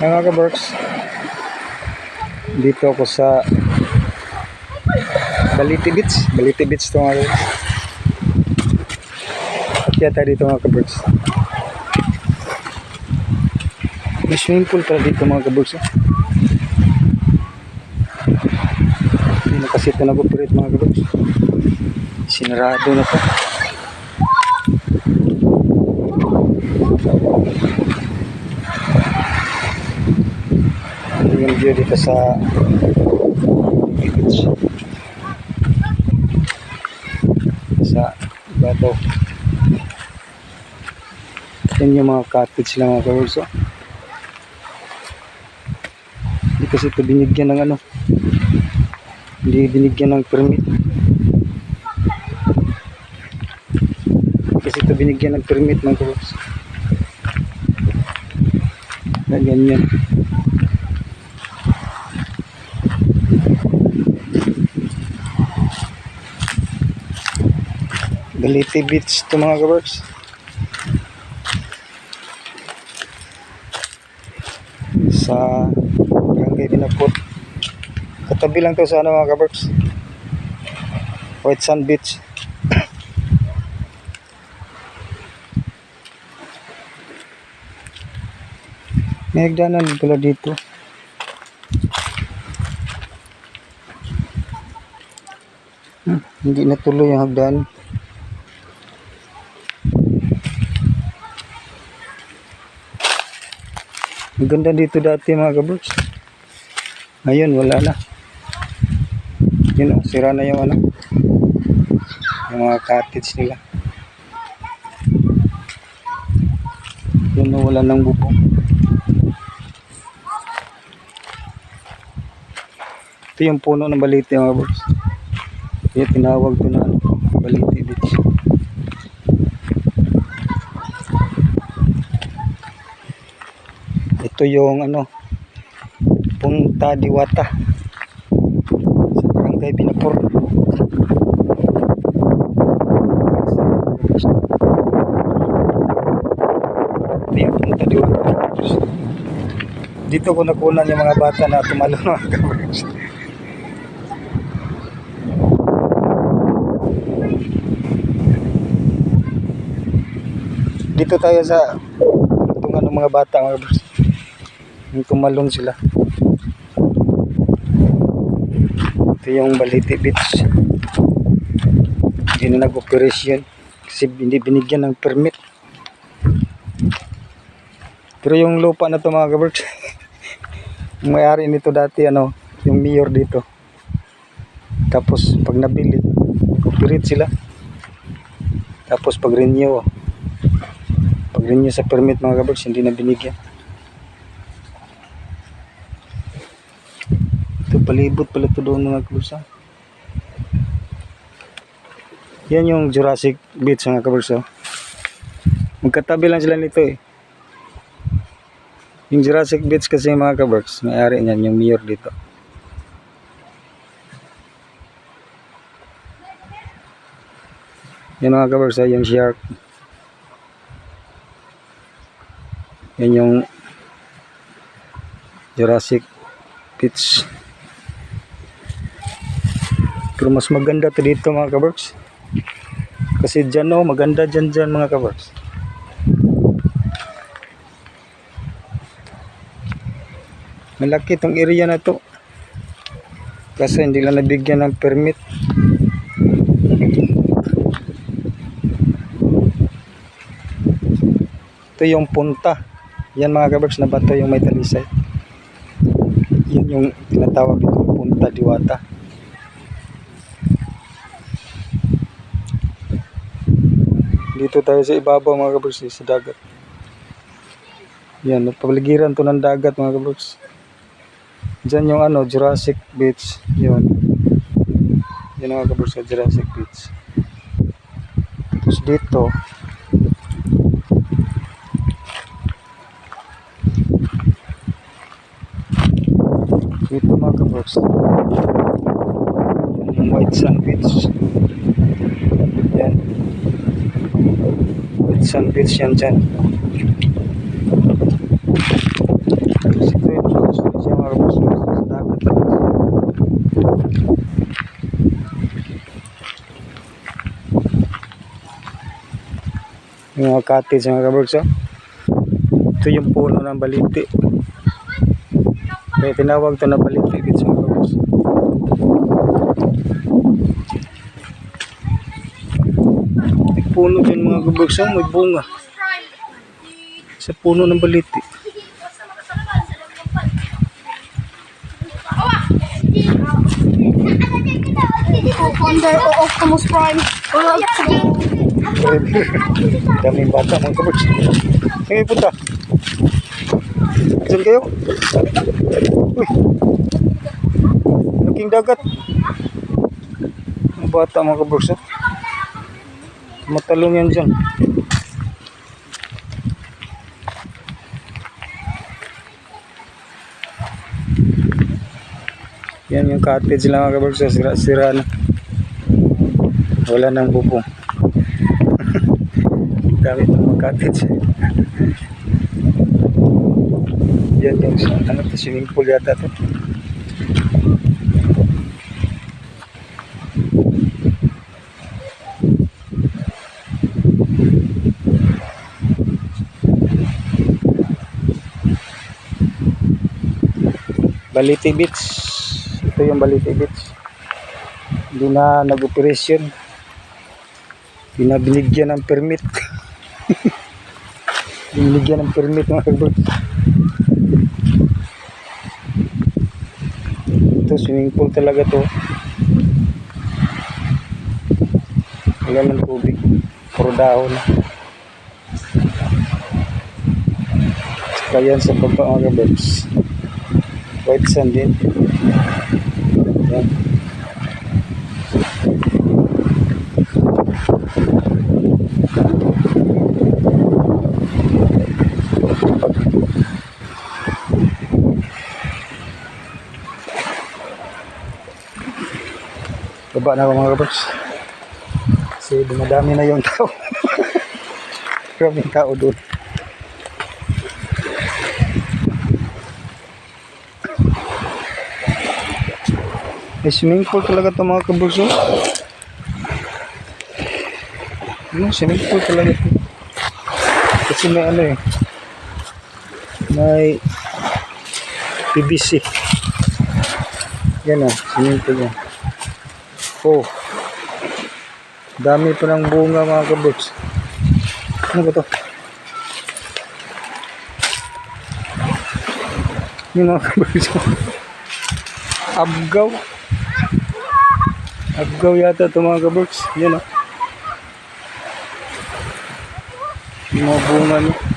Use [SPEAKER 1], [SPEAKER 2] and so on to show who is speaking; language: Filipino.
[SPEAKER 1] Mga kaberks, dito ako sa Baliti Beach. Baliti Beach to mga kaberks. Kaya tayo dito mga kaberks. May swimming pool pala dito mga kaberks. Oh. Hindi na ito nag-operate mga kaberks. Sinarado na to. View dito sa. Sa bato. Yan yung mga cottage lang mga kawarso. Hindi kasi ito binigyan ng ano. Hindi binigyan ng permit. Kasi ito binigyan ng permit mga kawarso. Na ganyan. Galiti Beach to mga kaworks. Sa Barangay Binapot. Katabi lang to sa ano mga kaworks. White Sand Beach. May hagdanan pala dito. Hmm, hindi natuloy yung hagdan. Ganda dito dati mga kabrooks. Ngayon wala na. Yun oh, sira na yung ano. Yung mga cottage nila. Yun oh, wala nang bubong. Ito yung puno ng baliti mga kabrooks. Kaya tinawag ko na ano, baliti beach. Ito yung ano, Punta Diwata sa Barangay Binapur. Ito yung Punta Diwata. Dito ko nakunan yung mga bata na tumalon mga. Dito tayo sa tungan ng mga bata mga kabarks. Tumalon sila. Ito yung Baliti Beach. Hindi na nag-operation kasi hindi binigyan ng permit. Pero yung lupa na to mga kabarks, may-ari nito dati ano, yung mayor dito. Tapos pag nabili, operate sila. Tapos pag renew, pag renew sa permit mga kabarks, hindi na binigyan. Palibot pala ito doon mga kabarsa. Yan yung Jurassic Beach mga kabarsa. Magkatabi lang sila nito eh. Yung Jurassic Beach kasi mga kabarks, may-ari niyan yung mayor dito. Yan mga kabarsa, yung shark. Yan yung Jurassic Beach. Pero mas maganda to dito mga kabarks. Kasi dyan oh, maganda dyan dyan mga kabarks. Malaki tong area na to. Kasi hindi lang nabigyan ng permit. Ito yung punta. Yan mga kabarks na bato yung may talisay. Yan yung tinatawag dito punta diwata. Dito tayo sa ibabaw mga kabarks sa dagat. Yan, pabaligiran to ng dagat mga kabarks. Diyan yung ano, Jurassic Beach. Yun. Yan mga kabarks sa Jurassic Beach. Tapos dito, dito mga kabarks. Yung White Sand Beach. San Christian dyan. Kasi ito yung gusto ni siya mga cottage mga kaburgso. Oh. Ito yung puno ng baliti. May tinawag ito na baliti. Mga oh. May bunga. Sa puno ng baliti.
[SPEAKER 2] Wonder o Optimus Prime.
[SPEAKER 1] Daming bata mga kabarks. Ngayon punta. Saan kayo? Uy. Laking dagat. Mga bata mga kabarks. Matalong yan dyan. Yan yung cottage lang mga kabarks. oh. Sira-sira na. Wala nang bubong. Dami ng mga cottage. Yan yung ano to, swimming pool yata to. Baliti Beach. Ito yung Baliti Beach. Hindi na nag-operasyon. Hindi ng permit. binigyan ng permit mga kabrot. Ito swimming pool talaga to. Wala ng tubig. Puro dahon. Saka yan sa kabrots. White sand din. Yan. Baba na mga kabrots. Kasi dumadami na yung tao. Maraming tao doon. May swimming pool talaga ito mga kabrots. oh. Ano, swimming pool talaga ito. Kasi may ano eh. May PVC. Yan ah, swimming pool yan. Oh. Dami pa ng bunga mga kabrots. Ano ba to? Yung mga kabrots. Abgaw. Abgaw yata ito mga kabrots. Yan ah. Yung mga bunga niya.